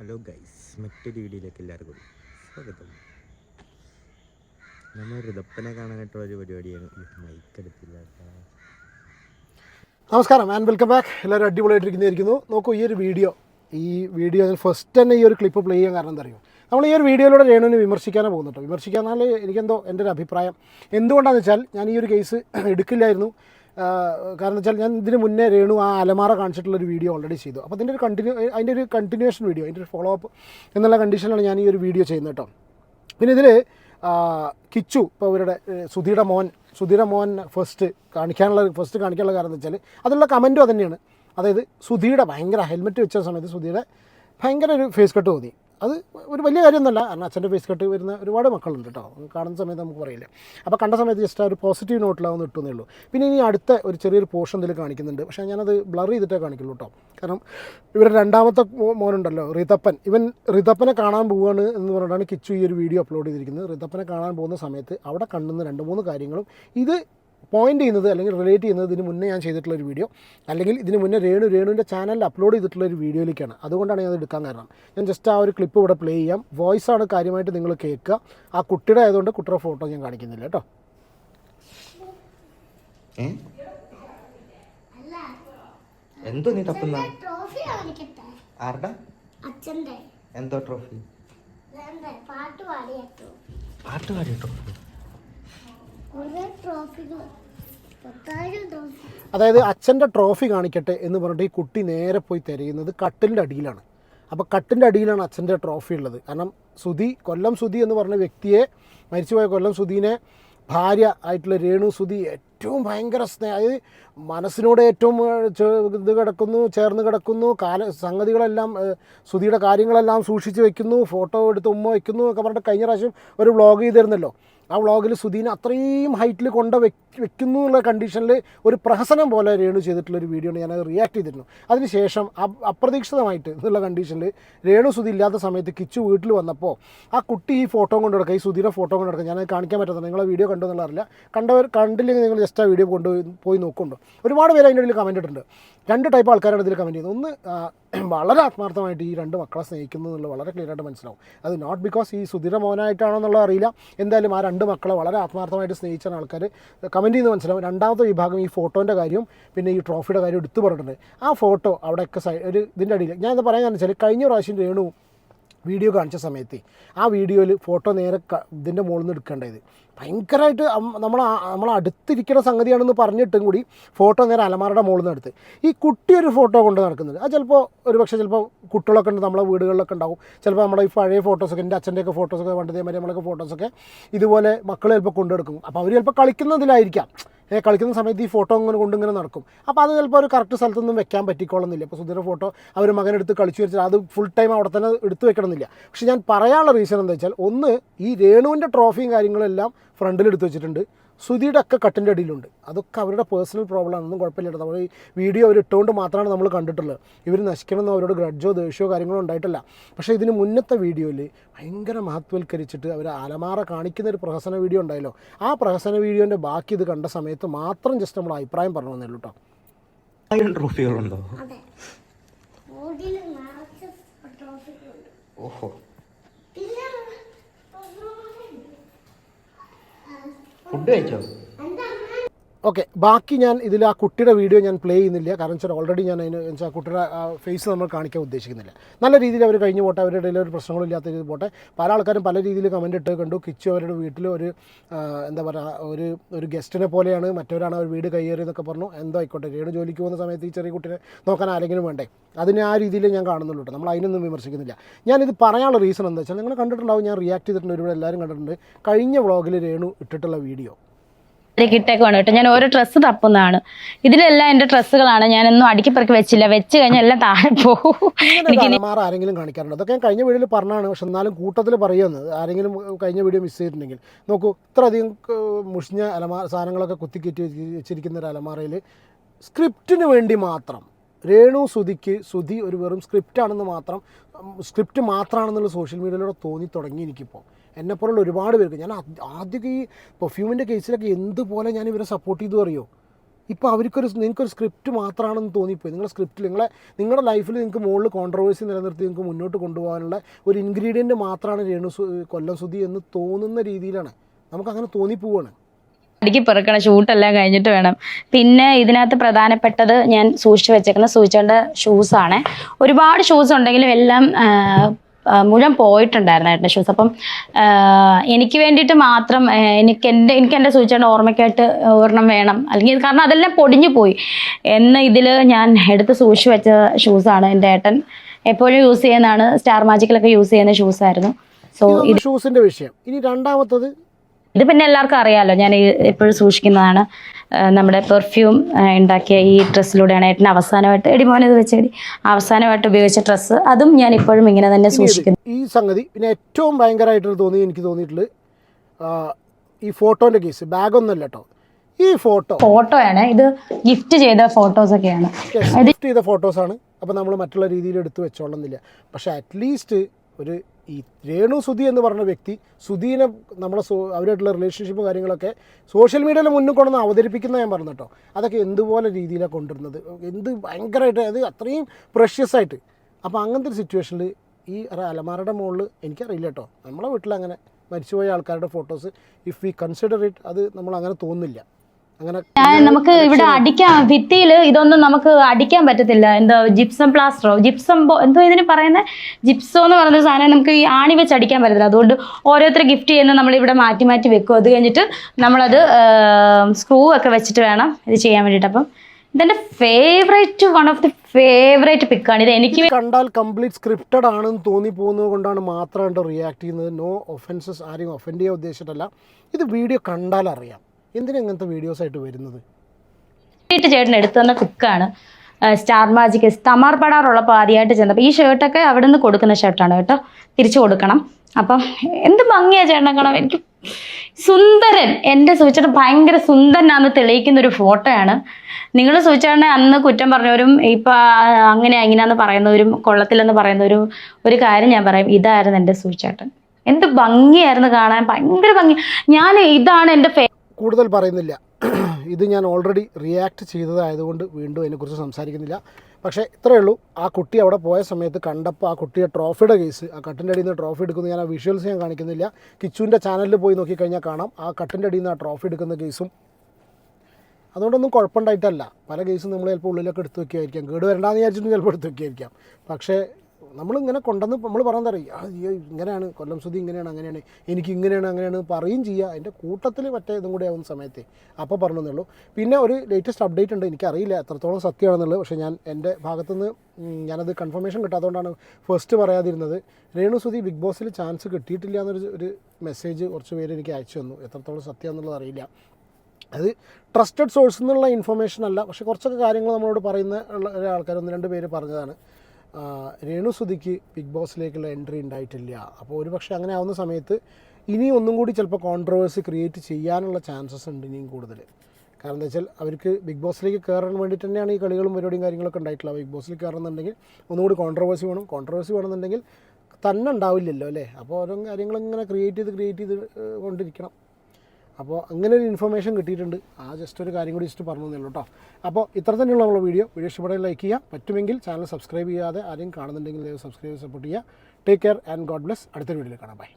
Hello guys മറ്റൊരു വീഡിയോയിലേക്ക് എല്ലാവർക്കും സ്വാഗതം. നമ്മൾ ഋതപ്പനെ കാണാനായിട്ടുള്ള ഒരു പരിപാടിയാണ്. ഈ മൈക്ക് എടുത്തില്ല നമസ്കാരം ആൻഡ് വെൽക്കം ബാക്ക് എല്ലാവരും അടിപൊളിയായിട്ടിരിക്കുന്നതായിരിക്കുന്നു. നോക്കൂ ഈ ഒരു വീഡിയോ ഈ വീഡിയോ ഞാൻ ഫസ്റ്റ് തന്നെ ഈ ഒരു ക്ലിപ്പ് പ്ലേ ചെയ്യാൻ കാരണം അറിയോ നമ്മൾ ഈ ഒരു വീഡിയോയിലൂടെ രേണുവിനെ വിമർശിക്കാനേ പോകുന്നുണ്ടോ വിമർശിക്കാന്നാൽ എനിക്കെന്തോ എന്റെ ഒരു അഭിപ്രായം. എന്തുകൊണ്ടാണെന്ന് വെച്ചാൽ ഞാൻ ഈ ഒരു കേസ് എടുക്കില്ലായിരുന്നു. കാരണം വെച്ചാൽ ഞാൻ ഇതിന് മുന്നേ രേണു ആ അലമാറ കാണിച്ചിട്ടുള്ള ഒരു വീഡിയോ ഓൾറെഡി ചെയ്തു. അപ്പോൾ അതിന്റെ ഒരു കണ്ടിന്യൂ അതിന്റെ ഒരു കണ്ടിന്യൂഷൻ വീഡിയോ അതിന്റെ ഒരു ഫോളോ അപ്പ് എന്നുള്ള കണ്ടീഷനിലാണ് ഞാൻ ഈ ഒരു വീഡിയോ ചെയ്യുന്നത് കേട്ടോ പിന്നെ ഇതിൽ കിച്ചു ഇപ്പോൾ ഇവരുടെ ഏഹ്, മോൻ സുധിയുടെ മോൻ ഫസ്റ്റ് കാണിക്കാനുള്ള ഫസ്റ്റ് കാണിക്കാനുള്ള കാരണം എന്ന് വെച്ചാൽ അതിലുള്ള കമന്റും തന്നെയാണ്. അതായത് സുധിയുടെ ഭയങ്കര ഹെൽമെറ്റ് വെച്ച സമയത്ത് സുധിയുടെ ഭയങ്കര ഒരു ഫേസ് കട്ട് തോന്നി. അത് ഒരു വലിയ കാര്യമൊന്നുമല്ല. കാരണം അച്ഛന്റെ ഫേസ് കട്ട് വരുന്ന ഒരുപാട് മക്കളുണ്ട് കേട്ടോ. കാണുന്ന സമയത്ത് നമുക്ക് പറയില്ല. അപ്പോൾ കണ്ട സമയത്ത് ജസ്റ്റ് ആ ഒരു പോസിറ്റീവ് നോട്ടിലാവുന്ന ഇട്ടുന്നേ ഉള്ളൂ. പിന്നെ ഇനി അടുത്ത ഒരു ചെറിയൊരു പോർഷൻ ഇതിൽ കാണിക്കുന്നുണ്ട്. പക്ഷേ ഞാനത് ബ്ലർ ചെയ്തിട്ടേ കാണിക്കുള്ളൂ കേട്ടോ. കാരണം ഇവരുടെ രണ്ടാമത്തെ മോനുണ്ടല്ലോ റിതപ്പൻ. ഇവൻ റിതപ്പനെ കാണാൻ പോവുകയാണ് എന്ന് പറഞ്ഞിട്ടാണ് കിച്ചു ഈ ഒരു വീഡിയോ അപ്ലോഡ് ചെയ്തിരിക്കുന്നത്. റിതപ്പനെ കാണാൻ പോകുന്ന സമയത്ത് അവിടെ കണ്ടുന്ന രണ്ട് മൂന്ന് കാര്യങ്ങളും ഇത് പോയിന്റ് ചെയ്യുന്നത് അല്ലെങ്കിൽ റിലേറ്റ് ചെയ്യുന്നത് ഇതിന് മുന്നേ ഞാൻ ചെയ്തിട്ടുള്ള ഒരു വീഡിയോ അല്ലെങ്കിൽ ഇതിന് മുന്നേ രേണു രേണുവിന്റെ ചാനലിൽ അപ്ലോഡ് ചെയ്തിട്ടുള്ള ഒരു വീഡിയോയിലേക്കാണ്. അതുകൊണ്ടാണ് ഞാൻ എടുക്കാൻ കാരണം. ഞാൻ ജസ്റ്റ് ആ ഒരു ക്ലിപ്പ് ഇവിടെ പ്ലേ ചെയ്യാം. വോയിസ് ആണ് കാര്യമായിട്ട് നിങ്ങൾ കേൾക്കുക. ആ കുട്ടിയുടെ ആയതുകൊണ്ട് കുട്ടിയുടെ ഫോട്ടോ ഞാൻ കാണിക്കുന്നില്ല കേട്ടോ. എന്തോ നീ തപ്പുന്ന? ട്രോഫി കാണിക്കട്ടെ? ആരുടെ? അച്ഛന്റെ. എന്തോ ട്രോഫി പാട്ട് പാടിയ ട്രോഫി അതായത് അച്ഛന്റെ ട്രോഫി കാണിക്കട്ടെ എന്ന് പറഞ്ഞിട്ട് ഈ കുട്ടി നേരെ പോയി തിരയുന്നത് കട്ടിലിന്റെ അടിയിലാണ്. അപ്പോൾ കട്ടിന്റെ അടിയിലാണ് അച്ഛന്റെ ട്രോഫി ഉള്ളത്. കാരണം സുധി കൊല്ലം സുധി എന്ന് പറഞ്ഞ വ്യക്തിയെ മരിച്ചുപോയ കൊല്ലം സുധീനെ ഭാര്യ ആയിട്ടുള്ള രേണു സുധി ഏറ്റവും ഭയങ്കര സ്നേഹ അതായത് മനസ്സിനോട് ഏറ്റവും ഇത് കിടക്കുന്നു ചേർന്ന് കിടക്കുന്നു കാല സംഗതികളെല്ലാം സുധിയുടെ കാര്യങ്ങളെല്ലാം സൂക്ഷിച്ച് വെക്കുന്നു ഫോട്ടോ എടുത്ത് ഉമ്മ വയ്ക്കുന്നു ഒക്കെ പറഞ്ഞിട്ട് കഴിഞ്ഞ പ്രാവശ്യം ഒരു വ്ളോഗ് ചെയ്തിരുന്നല്ലോ. ആ വ്ളോഗിൽ സുധീനെ അത്രയും ഹൈറ്റിൽ കൊണ്ട് വെക്ക് വെക്കുന്നു എന്നുള്ള കണ്ടീഷനിൽ ഒരു പ്രഹസനം പോലെ രേണു ചെയ്തിട്ടുള്ള ഒരു വീഡിയോ ഞാൻ അത് റിയാക്ട് ചെയ്തിരുന്നു. അതിനുശേഷം അപ്രതീക്ഷിതമായിട്ട് എന്നുള്ള കണ്ടീഷനിൽ രേണു സുധി ഇല്ലാത്ത സമയത്ത് കിച്ചു വീട്ടിൽ വന്നപ്പോൾ ആ കുട്ടി ഈ ഫോട്ടോ കൊണ്ട് കിടക്കുക ഈ സുധീനെ ഫോട്ടോ കൊണ്ട് ഞാൻ ഞാനത് കാണിക്കാൻ പറ്റുന്നത് നിങ്ങളെ വീഡിയോ കണ്ടു എന്നുള്ള അറിയില്ല. കണ്ടവർ കണ്ടില്ലെങ്കിൽ നിങ്ങൾ ജസ്റ്റ് ആ വീഡിയോ കൊണ്ട് പോയി നോക്കുന്നുണ്ട്. ഒരുപാട് പേര് അതിന്റെ ഇടയിൽ കമന്റ് ഇട്ടിട്ടുണ്ട്. രണ്ട് ടൈപ്പ് ആൾക്കാരാണ് ഇതിൽ കമന്റ് ചെയ്യുന്നത്. ഒന്ന് വളരെ ആത്മാർത്ഥമായിട്ട് ഈ രണ്ട് മക്കളെ സ്നേഹിക്കുന്നു എന്നുള്ളത് വളരെ ക്ലിയർ ആയിട്ട് മനസ്സിലാവും. അത് നോട്ട് ബിക്കോസ് ഈ സുധീര മോനായിട്ടാണെന്നുള്ളത് അറിയില്ല. എന്തായാലും ആ രണ്ട് മക്കളെ വളരെ ആത്മാർത്ഥമായിട്ട് സ്നേഹിച്ച ആൾക്കാർ കമന്റ് ചെയ്ത് മനസ്സിലാവും. രണ്ടാമത്തെ വിഭാഗം ഈ ഫോട്ടോന്റെ കാര്യം പിന്നെ ഈ ട്രോഫിയുടെ കാര്യം എടുത്തു പറഞ്ഞിട്ടുണ്ട്. ആ ഫോട്ടോ അവിടെയൊക്കെ ഒരു ഇതിന്റെ അടിയിൽ ഞാൻ ഇത് പറയാൻ വെച്ചാൽ കഴിഞ്ഞ പ്രാവശ്യം രേണു വീഡിയോ കാണിച്ച സമയത്ത് ആ വീഡിയോയിൽ ഫോട്ടോ നേരെ ഇതിന്റെ മുകളിൽ നിന്ന് എടുക്കേണ്ടത്. ഭയങ്കരമായിട്ട് നമ്മൾ നമ്മൾ അടുത്തിരിക്കുന്ന സംഗതിയാണെന്ന് പറഞ്ഞിട്ടും കൂടി ഫോട്ടോ നേരെ അലമാരുടെ മുകളിൽ നിന്ന് എടുത്ത്. ഈ കുട്ടി ഒരു ഫോട്ടോ കൊണ്ട് നടക്കുന്നുണ്ട്. അത് ചിലപ്പോൾ ഒരു പക്ഷേ ചിലപ്പോൾ കുട്ടികളൊക്കെ ഉണ്ട് നമ്മളെ വീടുകളിലൊക്കെ ഉണ്ടാവും. ചിലപ്പോൾ നമ്മുടെ ഈ പഴയ ഫോട്ടോസൊക്കെ എന്റെ അച്ഛന്റെയൊക്കെ ഫോട്ടോസൊക്കെ പണ്ടതേ മാതിരി നമ്മളൊക്കെ ഫോട്ടോസൊക്കെ ഇതുപോലെ മക്കൾ ചിലപ്പോൾ കൊണ്ടെടുക്കും അപ്പോൾ അവർ ചിലപ്പോൾ കളിക്കുന്നതിലായിരിക്കാം. കളിക്കുന്ന സമയത്ത് ഈ ഫോട്ടോ ഇങ്ങനെ കൊണ്ടിങ്ങനെ നടക്കും. അപ്പോൾ അത് ചിലപ്പോൾ ഒരു കറക്റ്റ് സ്ഥലത്തൊന്നും വെക്കാൻ പറ്റിക്കോളുന്നില്ല ഇപ്പോൾ സുധീര ഫോട്ടോ അവർ മകനെടുത്ത് കളിച്ചു വെച്ചാൽ അത് ഫുൾ ടൈം അവിടെ തന്നെ എടുത്ത് വെക്കണമെന്നില്ല. പക്ഷേ ഞാൻ പറയാനുള്ള റീസൺ എന്താ വെച്ചാൽ ഒന്ന് ഈ രേണുവിന്റെ ട്രോഫിയും കാര്യങ്ങളെല്ലാം ഫ്രണ്ടിൽ എടുത്തു വെച്ചിട്ടുണ്ട്. സുധിയുടെ ഒക്കെ കട്ടിന്റെ അടിയിലുണ്ട്. അതൊക്കെ അവരുടെ പേഴ്സണൽ പ്രോബ്ലം ആണെന്നും കുഴപ്പമില്ല നമ്മൾ ഈ വീഡിയോ അവർ ഇട്ടുകൊണ്ട് മാത്രമാണ് നമ്മൾ കണ്ടിട്ടുള്ളത്. ഇവർ നശിക്കണമെന്ന് അവരോട് ഗ്രഡ്ജോ ദേഷ്യമോ കാര്യങ്ങളോ ഉണ്ടായിട്ടില്ല. പക്ഷേ ഇതിന് മുന്നത്തെ വീഡിയോയിൽ ഭയങ്കര മഹത്വൽക്കരിച്ചിട്ട് അവർ അലമാറ കാണിക്കുന്ന ഒരു പ്രഹസന വീഡിയോ ഉണ്ടായല്ലോ. ആ പ്രഹസന വീഡിയോന്റെ ബാക്കി ഇത് കണ്ട സമയത്ത് മാത്രം ജസ്റ്റ് നമ്മൾ അഭിപ്രായം പറഞ്ഞു തന്നെ കേട്ടോ. ട്രോഫികളുണ്ട് ഓഹോ. update. ഓക്കെ ബാക്കി ഞാൻ ഇതിൽ ആ കുട്ടിയുടെ വീഡിയോ ഞാൻ പ്ലേ ചെയ്യുന്നില്ല. കാരണം വെച്ചാൽ ഓൾറെഡി ഞാൻ അതിന് വെച്ചാൽ ആ കുട്ടിയുടെ ഫേസ് നമ്മൾ കാണിക്കാൻ ഉദ്ദേശിക്കുന്നില്ല. നല്ല രീതിയിൽ അവർ കഴിഞ്ഞു പോട്ടെ അവരുടെ ഇടയിൽ ഒരു പ്രശ്നങ്ങളില്ലാത്ത രീതിയിൽ പോട്ടെ. പല ആൾക്കാരും പല രീതിയിൽ കമന്റ് ഇട്ട് കണ്ടു. കിച്ചു അവരുടെ വീട്ടിൽ ഒരു എന്താ പറയുക ഒരു ഒരു ഗസ്റ്റിനെ പോലെയാണ്. മറ്റവരാണ് അവർ വീട് കയ്യേറി എന്നൊക്കെ പറഞ്ഞു. എന്തോ ആയിക്കോട്ടെ രേണു ജോലിക്ക് പോകുന്ന സമയത്ത് ഈ ചെറിയ കുട്ടിനെ നോക്കാൻ ആരെങ്കിലും വേണ്ടേ? അതിനെ ആ രീതിയിൽ ഞാൻ കാണുന്നുള്ളൂ നമ്മൾ അതിനൊന്നും വിമർശിക്കുന്നില്ല. ഞാനിത് പറയാനുള്ള റീസൺ എന്താ വെച്ചാൽ നിങ്ങൾ കണ്ടിട്ടുണ്ടാവും ഞാൻ റിയാക്ട് ചെയ്തിട്ടുണ്ട് ഒരുപാട് എല്ലാവരും കണ്ടിട്ടുണ്ട്. കഴിഞ്ഞ വ്ളോഗിൽ രേണു ഇട്ടിട്ടുള്ള വീഡിയോ കിട്ടേക്കുവാണ് കേട്ടോ. ഞാൻ ഓരോ ഡ്രസ്സ് തപ്പുന്നതാണ്. ഇതിലെല്ലാം എന്റെ ഡ്രസ്സുകളാണ് ഞാൻ ഒന്നും അടുക്കി പെറുക്കി വെച്ചില്ല. വെച്ച് കഴിഞ്ഞാൽ എല്ലാം താഴെ പോകും. ആരെങ്കിലും കാണിക്കാറുണ്ട്? അതൊക്കെ ഞാൻ കഴിഞ്ഞ വീഡിയോയിൽ പറഞ്ഞാണ് പക്ഷെ എന്നാലും കൂട്ടത്തിൽ പറയുന്നത് ആരെങ്കിലും കഴിഞ്ഞ വീഡിയോ മിസ് ചെയ്തിട്ടുണ്ടെങ്കിൽ. നോക്കൂ ഇത്ര അധികം മുഷിഞ്ഞ അലമാര സാധനങ്ങളൊക്കെ കുത്തിക്കയറ്റി വെച്ചിരിക്കുന്ന ഒരു അലമാറയിൽ സ്ക്രിപ്റ്റിന് വേണ്ടി മാത്രം രേണു സുധിക്ക് സുധി ഒരു വെറും സ്ക്രിപ്റ്റാണെന്ന് മാത്രം സ്ക്രിപ്റ്റ് മാത്രമാണെന്നുള്ള സോഷ്യൽ മീഡിയയിലൂടെ തോന്നി തുടങ്ങി എനിക്കിപ്പോൾ എന്നെപ്പോലുള്ള ഒരുപാട് പേർക്ക് ഞാൻ ആദ്യമൊക്കെ ഈ പെർഫ്യൂമിന്റെ കേസിലൊക്കെ എന്തുപോലെ ഞാൻ ഇവരെ സപ്പോർട്ട് ചെയ്തു അറിയോ? ഇപ്പോൾ അവർക്കൊരു നിങ്ങൾക്കൊരു സ്ക്രിപ്റ്റ് മാത്രമാണെന്ന് തോന്നിപ്പോയി. നിങ്ങളുടെ സ്ക്രിപ്റ്റിൽ നിങ്ങളെ നിങ്ങളുടെ ലൈഫിൽ നിങ്ങൾക്ക് മുകളിൽ കോൺട്രവേഴ്സി നിലനിർത്തി നിങ്ങൾക്ക് മുന്നോട്ട് കൊണ്ടുപോകാനുള്ള ഒരു ഇൻഗ്രീഡിയന്റ് മാത്രമാണ് രേണു കൊല്ലം സുധി എന്ന് തോന്നുന്ന രീതിയിലാണ്. നമുക്കങ്ങനെ തോന്നിപ്പോവാണ്. അടുക്കി പെറുക്കണം ഷൂട്ടെല്ലാം കഴിഞ്ഞിട്ട് വേണം. പിന്നെ ഇതിനകത്ത് പ്രധാനപ്പെട്ടത് ഞാൻ സൂക്ഷിച്ചു വെച്ചേക്കുന്ന സൂക്ഷിച്ചേണ്ട ഷൂസാണ് ഒരുപാട് ഷൂസ് ഉണ്ടെങ്കിലും എല്ലാം മുഴുവൻ പോയിട്ടുണ്ടായിരുന്നു ഏട്ടന്റെ ഷൂസ് അപ്പം എനിക്ക് വേണ്ടിയിട്ട് മാത്രം എനിക്ക് എന്റെ എനിക്ക് എന്റെ സൂചിച്ചേണ്ട ഓർമ്മയ്ക്കായിട്ട് ഒരെണ്ണം വേണം. അല്ലെങ്കിൽ കാരണം അതെല്ലാം പൊടിഞ്ഞു പോയി. എന്ന ഇതിൽ ഞാൻ എടുത്ത് സൂക്ഷിച്ചു വെച്ച ഷൂസാണ് എന്റെ ഏട്ടൻ എപ്പോഴും യൂസ് ചെയ്യുന്നതാണ്. സ്റ്റാർ മാജിക്കിലൊക്കെ യൂസ് ചെയ്യുന്ന ഷൂസായിരുന്നു സോ ഇത് ഷൂസിന്റെ വിഷയം. ഇനി രണ്ടാമത്തത് ഇത് പിന്നെ എല്ലാവർക്കും അറിയാമല്ലോ ഞാൻ എപ്പോഴും സൂക്ഷിക്കുന്നതാണ് നമ്മുടെ പെർഫ്യൂം ഉണ്ടാക്കിയ ഈ ഡ്രസ്സിലൂടെയാണ് ഏട്ടൻ അവസാനമായിട്ട് എടി മോനെ ഇത് വെച്ചേടി അവസാനമായിട്ട് ഉപയോഗിച്ച ഡ്രസ്സ്. അതും ഞാൻ ഇപ്പോഴും ഇങ്ങനെ തന്നെ സൂക്ഷിക്കുന്നു. ഈ സംഗതി പിന്നെ ഏറ്റവും ഭയങ്കരമായിട്ട് തോന്നി എനിക്ക് തോന്നിയിട്ടുള്ളത് ഈ ഫോട്ടോന്റെ കേസ് ബാഗൊന്നുമല്ല കേട്ടോ. ഈ ഫോട്ടോ. ഫോട്ടോയാണ് ഇത് ഗിഫ്റ്റ് ചെയ്ത ഫോട്ടോസ് ഒക്കെയാണ്. ഗിഫ്റ്റ് ചെയ്ത ഫോട്ടോസാണ് അപ്പോൾ നമ്മൾ മറ്റുള്ള രീതിയിൽ എടുത്തു വെച്ചോളുന്നില്ല പക്ഷെ അറ്റ്ലീസ്റ്റ് ഒരു ഈ രേണു സുധി എന്ന് പറഞ്ഞ വ്യക്തി സുധീനെ നമ്മളെ അവരായിട്ടുള്ള റിലേഷൻഷിപ്പും കാര്യങ്ങളൊക്കെ സോഷ്യൽ മീഡിയയിൽ മുന്നിൽ കൊണ്ടുവന്ന് അവതരിപ്പിക്കുന്ന ഞാൻ പറഞ്ഞു കേട്ടോ. അതൊക്കെ എന്തുപോലെ രീതിയിലാണ് കൊണ്ടുവരുന്നത്? എന്ത് ഭയങ്കരമായിട്ട് അത് അത്രയും പ്രഷ്യസ് ആയിട്ട്. അപ്പോൾ അങ്ങനത്തെ ഒരു സിറ്റുവേഷനിൽ ഈ അലമാരയുടെ മുകളിൽ എനിക്കറിയില്ല കേട്ടോ. നമ്മളെ വീട്ടിൽ അങ്ങനെ മരിച്ചുപോയ ആൾക്കാരുടെ photos if we consider it അത് നമ്മൾ അങ്ങനെ തോന്നുന്നില്ല. നമുക്ക് ഇവിടെ അടിക്കാൻ ഭിത്തിയിൽ ഇതൊന്നും നമുക്ക് അടിക്കാൻ പറ്റത്തില്ല. എന്താ ജിപ്സം പ്ലാസ്റ്ററോ ജിപ്സം എന്തോ ഇതിന് പറയുന്ന? ജിപ്സോ എന്ന് പറയുന്ന സാധനം നമുക്ക് ഈ ആണി വെച്ച് അടിക്കാൻ പറ്റത്തില്ല. അതുകൊണ്ട് ഓരോരുത്തർ ഗിഫ്റ്റ് ചെയ്യുന്ന നമ്മൾ ഇവിടെ മാറ്റി മാറ്റി വെക്കും. അത് കഴിഞ്ഞിട്ട് നമ്മളത് സ്ക്രൂ ഒക്കെ വെച്ചിട്ട് വേണം ഇത് ചെയ്യാൻ വേണ്ടിയിട്ട്. അപ്പം ഇതെന്റെ favourite one of the favourite പിക്കാണ് ഇത് എനിക്ക് കണ്ടാൽ കംപ്ലീറ്റ് സ്ക്രിപ്റ്റഡ് ആണെന്ന് തോന്നി പോകുന്നത് കൊണ്ടാണ് മാത്രമായിട്ട് റിയാക്ട് ചെയ്യുന്നത്. നോ ഒഫൻസസ് ആരെയും ഒഫൻഡ് ചെയ്യാൻ ഉദ്ദേശിച്ചിട്ടല്ല. ഇത് വീഡിയോ കണ്ടാൽ അറിയാം. എന്തിനാ ഇങ്ങനത്തെ വീഡിയോസ് ആയിട്ട് വരുന്നത്? ചേട്ടൻ എടുത്തു തന്ന കുക്കാണ് സ്റ്റാർ മാജിക് തമാർ പടാറുള്ളപ്പോൾ ആദ്യമായിട്ട് ചെന്നപ്പോൾ ഈ ഷർട്ടൊക്കെ അവിടെ നിന്ന് കൊടുക്കുന്ന ഷർട്ടാണ് കേട്ടോ. തിരിച്ചു കൊടുക്കണം. അപ്പം എന്ത് ഭംഗിയാ ചേട്ടനെ കാണാൻ. എനിക്ക് സുന്ദരൻ. എന്റെ സൂചിച്ചേട്ടൻ ഭയങ്കര സുന്ദരനാന്ന് തെളിയിക്കുന്ന ഒരു ഫോട്ടോയാണ് നിങ്ങൾ സൂചിച്ചേട്ടനെ അന്ന് കുറ്റം പറഞ്ഞവരും ഇപ്പം അങ്ങനെ ഇങ്ങനെയാന്ന് പറയുന്നവരും കൊള്ളത്തില്ലെന്ന് പറയുന്നവരും ഒരു കാര്യം ഞാൻ പറയും. ഇതായിരുന്നു എന്റെ സൂചിച്ചേട്ടൻ എന്ത് ഭംഗിയായിരുന്നു കാണാൻ. ഭയങ്കര ഭംഗി. ഞാൻ ഇതാണ് എന്റെ കൂടുതൽ പറയുന്നില്ല. ഇത് ഞാൻ ഓൾറെഡി റിയാക്ട് ചെയ്തതായതുകൊണ്ട് വീണ്ടും അതിനെക്കുറിച്ച് സംസാരിക്കുന്നില്ല. പക്ഷേ ഇത്രയേ ഉള്ളൂ. ആ കുട്ടി അവിടെ പോയ സമയത്ത് കണ്ടപ്പോൾ ആ കുട്ടിയെ ട്രോഫിയുടെ കേസ് ആ കട്ടിന്റെ അടിയിൽ നിന്ന് ട്രോഫി എടുക്കുന്നത് ഞാൻ ആ വിഷ്വൽസ് ഞാൻ കാണിക്കുന്നില്ല. കിച്ചുവിന്റെ ചാനലിൽ പോയി നോക്കിക്കഴിഞ്ഞാൽ കാണാം. ആ കട്ടിന്റെ അടിയിൽ നിന്ന് ആ ട്രോഫി എടുക്കുന്ന കേസും അതുകൊണ്ടൊന്നും കുഴപ്പമുണ്ടായിട്ടല്ല. പല കേസും നമ്മൾ ചിലപ്പോൾ ഉള്ളിലൊക്കെ എടുത്തു വയ്ക്കുമായിരിക്കാം കേട് വരണ്ടാന്ന് വിചാരിച്ചിട്ട് ചിലപ്പോൾ എടുത്തു വയ്ക്കുമായിരിക്കാം പക്ഷേ നമ്മളിങ്ങനെ കൊണ്ടുവന്ന് നമ്മൾ പറയുന്നത് അറിയാം? അയ്യോ ഇങ്ങനെയാണ് കൊല്ലം സുധി ഇങ്ങനെയാണ് അങ്ങനെയാണ് എനിക്ക് ഇങ്ങനെയാണ് അങ്ങനെയാണ് പറയും ചെയ്യുക അതിന്റെ കൂട്ടത്തിൽ മറ്റേ ഇതും കൂടി ആവുന്ന സമയത്ത് അപ്പോൾ പറഞ്ഞതേ പിന്നെ ഒരു ലേറ്റസ്റ്റ് അപ്ഡേറ്റ് ഉണ്ട് എനിക്കറിയില്ല എത്രത്തോളം സത്യമാണെന്നുള്ളത്. പക്ഷേ ഞാൻ എന്റെ ഭാഗത്തുനിന്ന് ഞാനത് കൺഫർമേഷൻ കിട്ടാത്തതുകൊണ്ടാണ് ഫസ്റ്റ് പറയാതിരുന്നത്. രേണു സുധി ബിഗ് ബോസിൽ ചാൻസ് കിട്ടിയിട്ടില്ല എന്നൊരു ഒരു മെസ്സേജ് കുറച്ച് പേര് എനിക്ക് അയച്ചു തന്നു. എത്രത്തോളം സത്യം എന്നുള്ളത് അറിയില്ല. അത് ട്രസ്റ്റഡ് സോഴ്സ് എന്നുള്ള ഇൻഫർമേഷൻ അല്ല. പക്ഷേ കുറച്ചൊക്കെ കാര്യങ്ങൾ നമ്മളോട് പറയുന്ന ഉള്ള ആൾക്കാർ ഒന്ന് രണ്ട് പേര് പറഞ്ഞതാണ്. ആ, രേണു സുധിക്ക് ബിഗ് ബോസിലേക്കുള്ള എൻട്രി ഉണ്ടായിട്ടില്ല. അപ്പോൾ ഒരു പക്ഷേ അങ്ങനെ ആവുന്ന സമയത്ത് ഇനി ഒന്നും കൂടി ചിലപ്പോൾ കോൺട്രവേഴ്സി ക്രിയേറ്റ് ചെയ്യാനുള്ള ചാൻസസ് ഉണ്ട് ഇനിയും കൂടുതൽ. കാരണം എന്താ വെച്ചാൽ അവർക്ക് ബിഗ് ബോസിലേക്ക് കയറാൻ വേണ്ടിയിട്ട് തന്നെയാണ് ഈ കളികളും പരിപാടിയും കാര്യങ്ങളൊക്കെ ഉണ്ടായിട്ടുള്ളത്. ബിഗ് ബോസിൽ കയറണമെന്നുണ്ടെങ്കിൽ ഒന്നുകൂടി കോൺട്രവേഴ്സി വേണം. കോൺട്രവേഴ്സി വേണമെന്നുണ്ടെങ്കിൽ തന്നെ ഉണ്ടാവില്ലല്ലോ അല്ലേ? അപ്പോൾ ഓരോ കാര്യങ്ങളിങ്ങനെ ക്രിയേറ്റ് ചെയ്ത് ക്രിയേറ്റ് ചെയ്ത് കൊണ്ടിരിക്കണം. അപ്പോൾ അങ്ങനെ ഒരു ഇൻഫർമേഷൻ കിട്ടിയിട്ടുണ്ട്. ആ ജസ്റ്റ് ഒരു കാര്യം കൂടി ജസ്റ്റ് പറഞ്ഞു തന്നുള്ളൂ കേട്ടോ അപ്പോൾ ഇത്ര തന്നെയുള്ള നമ്മുടെ വീഡിയോ വീഡിയോ ഇഷ്ടപ്പെടാൻ ലൈക്ക് ചെയ്യുക പറ്റുമെങ്കിൽ ചാനൽ സബ്സ്ക്രൈബ് ചെയ്യാതെ ആരെയും കാണുന്നുണ്ടെങ്കിൽ സബ്സ്ക്രൈബ് സപ്പോർട്ട് ചെയ്യുക. Take care and god bless അടുത്തൊരു വീഡിയോയിൽ കാണാം. ബൈ